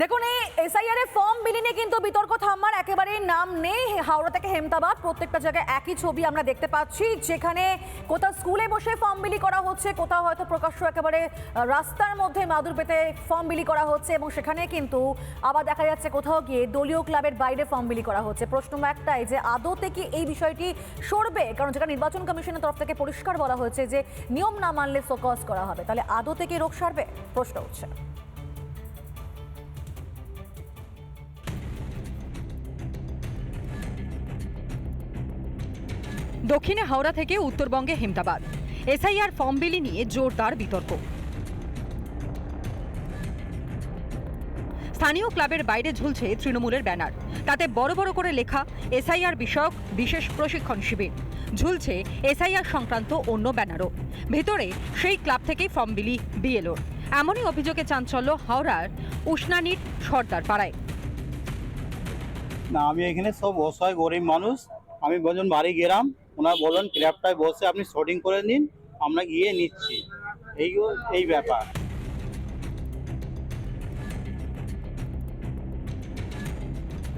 দেখুন, এই এসআইআর এর ফর্ম বিলি নিয়ে কিন্তু বিতর্ক থামার একেবারে নাম নেই। হাওড়া থেকে হেমতাবাদ, প্রত্যেকটা জায়গায় একই ছবি আমরা দেখতে পাচ্ছি। যেখানে কোথাও স্কুলে বসে ফর্ম বিলি করা হচ্ছে, কোথাও হয়তো প্রকাশ্য একেবারে রাস্তার মধ্যে মাদুর পেতে ফর্ম বিলি করা হচ্ছে এবং সেখানে কিন্তু আবার দেখা যাচ্ছে কোথাও গিয়ে দলীয় ক্লাবের বাইরে ফর্ম বিলি করা হচ্ছে। প্রশ্ন একটাই যে আদতে কি এই বিষয়টি সরবে? কারণ যেটা নির্বাচন কমিশনের তরফ থেকে পরিষ্কার বলা হয়েছে যে নিয়ম না মানলে ফোকাস করা হবে। তাহলে আদতে কি রোগ সারবে? প্রশ্ন উঠছে। দক্ষিণে হাওড়া থেকে উত্তরবঙ্গে হেমতাবাদ এসআইআর ফর্ম বিলি নিয়ে জোরদার বিতর্ক। স্থানীয় ক্লাবের বাইরে ঝুলছে তৃণমূলের ব্যানার। তাতে বড় বড় করে লেখা এসআইআর বিষয়ক বিশেষ প্রশিক্ষণ শিবির। ঝুলছে এসআইআর সংক্রান্ত অন্য ব্যানারও। ভেতরে সেই ক্লাব থেকেই ফর্ম বিলি বিএলওর এমনই অভিযোগে চাঞ্চল্য হাওড়ার উষ্ণানীর সর্দার পাড়ায়। না, আমি এখানে সব অসহায়, গরিব মানুষ। আমি বলছেন বাড়ি গেলাম ওনারা বলেন ক্র্যাপটায় বসে আপনি শর্টিং করে নিন আমরা গিয়ে নিচ্ছি। এই এই ব্যাপার।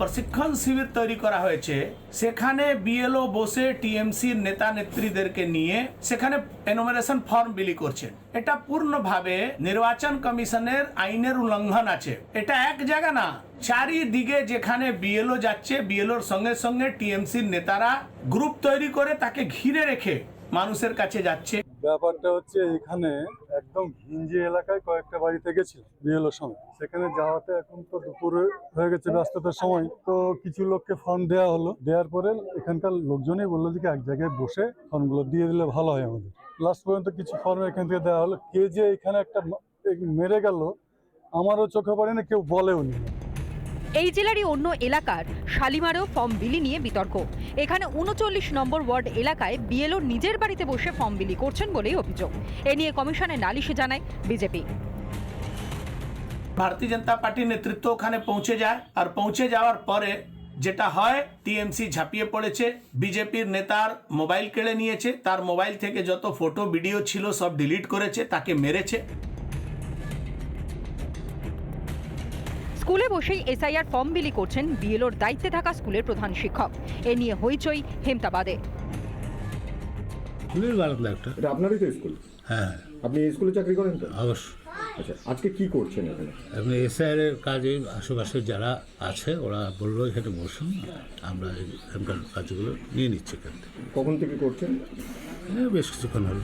প্রশিক্ষণ শিবির তৈরি করা হয়েছে। সেখানে বিএলও বসে টিএমসির নেতা নেত্রীদেরকে নিয়ে সেখানে এনোমিনেশন ফর্ম বিলি করছেন এটা পূর্ণভাবে নির্বাচন কমিশনের আইনের উল্লঙ্ঘন আছে। এটা এক জায়গা না, চারিদিকে যেখানে বিএলও যাচ্ছে বিএলওর সঙ্গে সঙ্গে টিএমসির নেতারা গ্রুপ তৈরি করে তাকে ঘিরে রেখে মানুষের কাছে যাচ্ছে। ব্যাপারটা হচ্ছে এখানে একদম হিঞ্জি এলাকায় কয়েকটা বাড়িতে গেছিল বিএলওর সময় সেখানে যাওয়াতে এখন তো দুপুরে হয়ে গেছে ব্যস্ততার সময়। তো কিছু লোককে ফর্ম দেওয়া হলো। দেওয়ার পরে এখানকার লোকজনই বলল যে এক জায়গায় বসে ফর্মগুলো দিয়ে দিলে ভালো হয় আমাদের। লাস্ট পর্যন্ত কিছু ফর্ম এখান থেকে দেওয়া হলো। কে যে এখানে একটা মেরে গেল, আমারও চোখে পড়ে না, কেউ বলেও নি। এই জেলারই অন্য এলাকার শালিমারেও ফর্ম বিলি নিয়ে বিতর্ক। এখানে উনচল্লিশ নম্বর ওয়ার্ড এলাকায় বিএলও নিজের বাড়িতে বসে ফর্ম বিলি করছেন বলেই অভিযোগ। এ নিয়ে কমিশনে নালিশে জানায় বিজেপি। ভারতীয় জনতা পার্টির নেতৃত্ব ওখানে পৌঁছে যায় আর পৌঁছে যাওয়ার পরে যেটা হয়, টিএমসি ঝাঁপিয়ে পড়েছে, বিজেপির নেতার মোবাইল কেড়ে নিয়েছে, তার মোবাইল থেকে যত ফটো, ভিডিও ছিল সব ডিলিট করেছে, তাকে মেরেছে। স্কুলে বসেই এসআইআর ফর্ম বিলি করছেন বিএলওর দায়িত্বে থাকা স্কুলের প্রধান শিক্ষক। এ নিয়ে হইচই হেমতাবাদে। স্কুলের বারান্দা একটা। এটা আপনারই তো স্কুল। হ্যাঁ। আপনি স্কুলে চাকরি করেন তো? অবশ্য আচ্ছা আজকে কি করছেন এখানে? এখন এসআইআর এর কাজে আশেপাশে যারা আছে ওরা বলল এখানে বসুন আমরা এখানকার কাজগুলো নিয়ে নিচ্ছি এখান থেকে। কখন থেকে করছেন? এই বেশ কিছুক্ষণ হলো।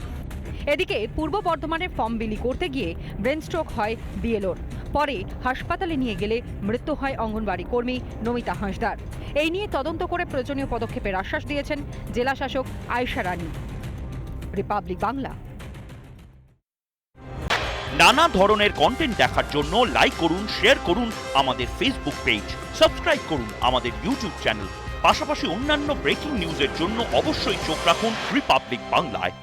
এদিকে পূর্ব বর্ধমানের ফর্ম বিলি করতে গিয়ে ব্রেন স্ট্রোক হয় বিএলওর। পরে হাসপাতালে নিয়ে গেলে মৃত্যু হয় অঙ্গনবাড়ি কর্মী নমিতা হাঁসদার। এই নিয়ে তদন্ত করে প্রয়োজনীয় পদক্ষেপের আশ্বাস দিয়েছেন জেলা শাসক আয়েশা রানী। রিপাবলিক বাংলা। নানা ধরনের কন্টেন্ট দেখার জন্য লাইক করুন শেয়ার করুন আমাদের ফেসবুক পেজ সাবস্ক্রাইব করুন আমাদের ইউটিউব চ্যানেল পাশাপাশি অন্যান্য ব্রেকিং নিউজের জন্য অবশ্যই চোখ রাখুন রিপাবলিক বাংলায়